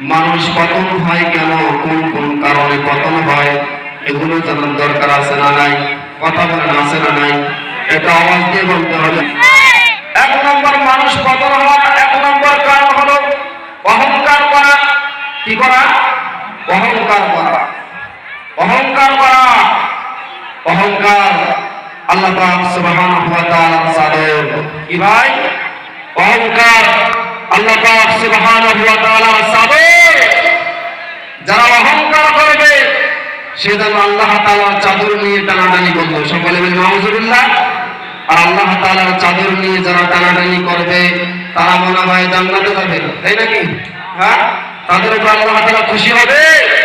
মানুষ পতন হয় কেন? কোন কোন কারণে পতন হয়? এগুলো জানার দরকার আছে না নাই? কথা বলেন আছে না নাই? এটা আওয়াজ দিয়ে বলতে হবে। এক নম্বর মানুষ পতন হওয়ার, এক নম্বর কারণ হলো অহংকার করা। কি করা? অহংকার করা। অহংকার করা। অহংকার। আল্লাহ সুবহানাহু কি ভাই? অহংকার। আল্লাহ পাক সুবহানাহু ওয়া তাআলার সাবর যারা অহংকার করবে, সে যেন আল্লাহ তাআলার চাদর নিয়ে টানাটানি করবে। সকলে বলে নাউজুবিল্লাহ। আর আল্লাহ তাআলার চাদর নিয়ে যারা টানাটানি করবে, তারা মনে হয় জান্নাতে যাবে, তাই নাকি? হ্যাঁ? তাদের উপর আল্লাহ তাআলা খুশি হবে?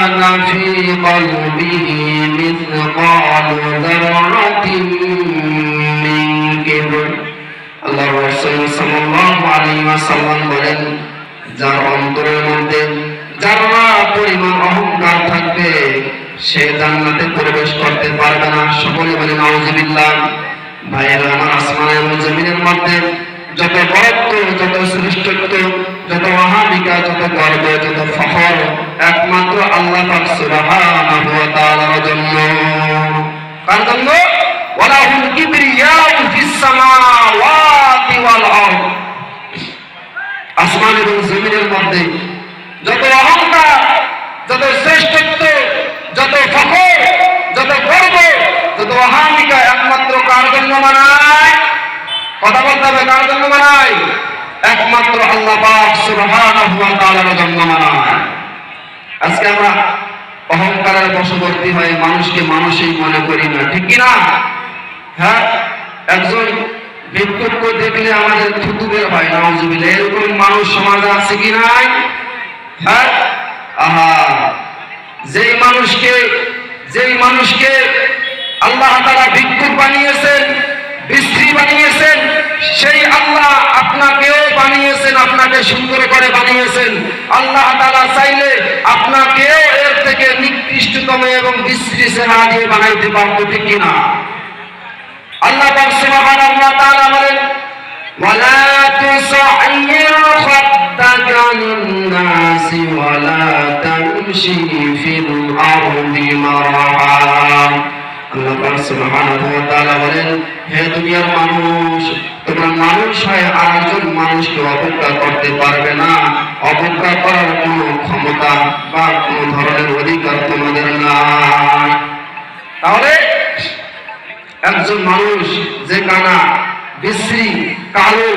كان في قلبه مثقال ذرة من كبر আল্লাহ রাসূল সাল্লাল্লাহু আলাইহি ওয়াসাল্লাম বলেন যার অন্তরের মধ্যে যারা পরিমাণ অহংকার থাকবে সে জান্নাতে প্রবেশ করতে পারবে না সকলে বলে নাউজুবিল্লাহ ভাইয়েরা আমার আসমানের এবং জমিনের মধ্যে যত বরত্ব যত শ্রেষ্ঠত্ব যত মহাবিকা যত গর্ব, যত ফখর, একমাত্র আল্লাহ পাক সুবহানাহু ওয়া তাআলার জন্য। কার জন্য? ওয়ালাহুল কিবরিয়াউ ফিস সামাওয়াতি ওয়াল আরদ। আসমান এবং জমিনের মধ্যে যত অহংকার, যত শ্রেষ্ঠত্ব, যত ফখর, যত গর্ব, যত অহামিকা একমাত্র কার জন্য মানায় কথা বলতে হবে, কার জন্য মানায় একমাত্র আল্লাহ পাক সুবহানাহু ওয়া তাআলার জন্য মানায় আজকে আমরা অহংকারের বশবর্তী হয়ে মানুষকে মানুষই মনে করি না, ঠিক কি না হ্যাঁ? একজন ভিক্ষুককে দেখলে আমাদের থুতু বের হয়, নাউজুবিল্লাহ, এরকম মানুষ সমাজে আছে কি নাই? হ্যাঁ? আহা! যেই মানুষকে যেই মানুষকে আল্লাহ তাআলা ভিক্ষুক বানিয়েছেন বিশ্রী বানিয়েছেন, সেই আল্লাহ আপনাকেও বানিয়েছেন, আপনাকে সুন্দর করে বানিয়েছেন। আল্লাহ তাআলা চাইলে আপনাকেও এর থেকে নিকৃষ্টতম এবং বিশ্রী চেহারা দিয়ে বানাইতে পারতো, ঠিক কিনা? আল্লাহ ওয়া তাআলা বলেন আল্লাহ বলেন হে দুনিয়ার মানুষ, তোমরা মানুষ হয়ে আরেকজন মানুষকে অবজ্ঞা করতে পারবে না। অবজ্ঞা করার কোনো ক্ষমতা বা কোনো ধরনের অধিকার তোমাদের নাই। তাহলে একজন মানুষ যে কানা বিশ্রী, কালো,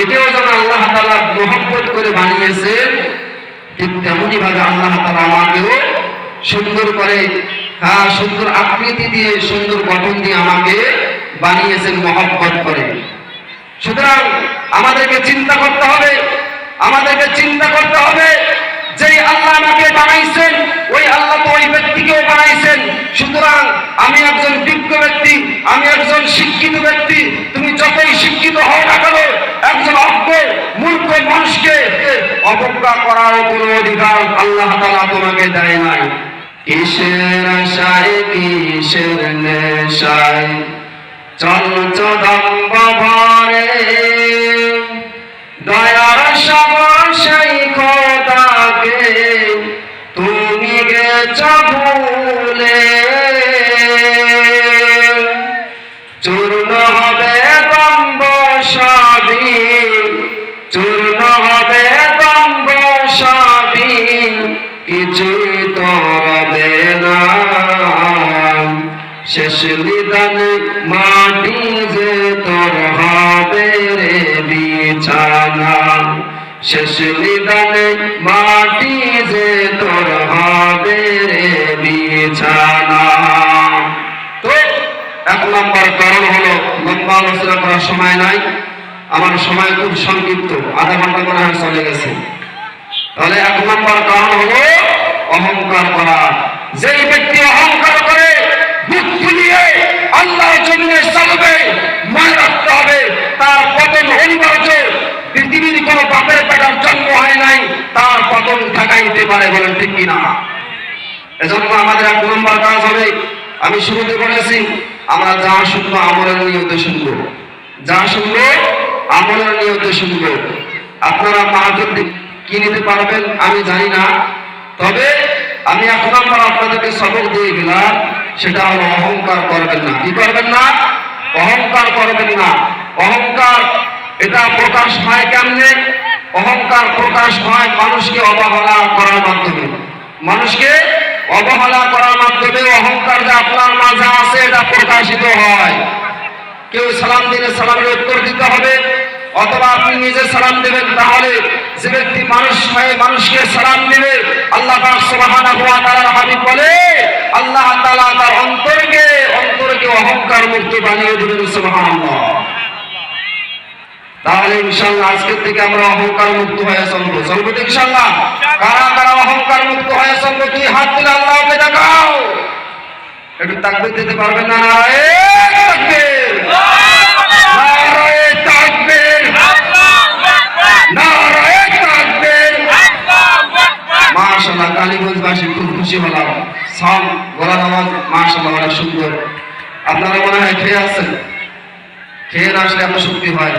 একেও যেন আল্লাহ তালা মোহাম্মত করে বানিয়েছেন ঠিক তেমনি ভাবে আল্লাহ তালা আমাকেও সুন্দর করে হ্যাঁ সুন্দর আকৃতি দিয়ে, সুন্দর গঠন দিয়ে আমাকে বানিয়েছেন মহব্বত করে। সুতরাং আমাদেরকে চিন্তা করতে হবে, আমাদেরকে চিন্তা করতে হবে যে আল্লাহ আমাকে বানাইছেন, ওই আল্লাহ তো ওই ব্যক্তিকেও বানাইছেন। সুতরাং আমি একজন বিজ্ঞ ব্যক্তি, আমি একজন শিক্ষিত ব্যক্তি, তুমি যতই শিক্ষিত হও না কেন, একজন অজ্ঞ, মূর্খ মানুষকে অবজ্ঞা করার কোনো অধিকার আল্লাহ তাআলা তোমাকে দেয় নাই। কিসের আশায়, কিসের নেশায়? চল চদম্ব ভরে দয়ার তুমি ভুলে। চূর্ণ হবে দম্ব হবে দম্ব কিছুই শেষ মাটি যে তোর হবে রে বিছানা। এক নম্বর কারণ হলো, লম্বা আলোচনা করার সময় নাই। আমার সময় খুব সংক্ষিপ্ত, আধা ঘণ্টা হয় চলে গেছে। তাহলে এক নম্বর কারণ হলো, অহংকার করা। যেই ব্যক্তি অহংকার করে মনে রাখতে হবে। পতন জন্ম হয় নাই, তার পতন পারে বলেন এজন্য আমাদের এক কাজ হবে, আমি শুরুতে বলেছি, আমরা যা শুনব আমলের নিয়তে শুনব। যা শুনব আমলের নিয়তে শুনব। আপনারা মাহফিল কি নিতে পারবেন আমি জানি না, তবে আমি এক নম্বর আপনাদেরকে সবক দিয়ে গেলাম, সেটা হলো অহংকার করবেন না। কি করবেন না? অহংকার করবেন না। অহংকার, এটা প্রকাশ হয় কেমনে? অহংকার প্রকাশ হয় মানুষকে অবহেলা করার মাধ্যমে। মানুষকে অবহেলা করার মাধ্যমে অহংকার যে আপনার মাঝে আছে, এটা প্রকাশিত হয়। কেউ সালাম দিলে সালামের উত্তর দিতে হবে। অথবা আপনি নিজে সালাম দেবেন, তাহলে যে ব্যক্তি মানুষ হয়ে মানুষকে সালাম দিবে, আল্লাহ হাবিব বলে, আল্লাহ তাআলা তার অন্তরকে অন্তরকে অহংকার মুক্ত বানিয়ে দিবেন, সুবহানাল্লাহ। তাহলে ইনশাআল্লাহ আজকের থেকে আমরা অহংকার মুক্ত হয়ে চলবো। চলবো তো ইনশাআল্লাহ? কারা কারা অহংকার মুক্ত হয়ে চলবো? তুই হাত তুলে আল্লাহকে দেখাও? একটু তাকবীর দিতে পারবেন না? নারায়ে কালীগঞ্জবাসী খুব খুশি হলাম। সাম গলার আওয়াজ মাশাআল্লাহ অনেক সুন্দর। আপনারা মনে হয় খেয়ে আসছেন? খেয়ে না আসলে এত শক্তি হয়।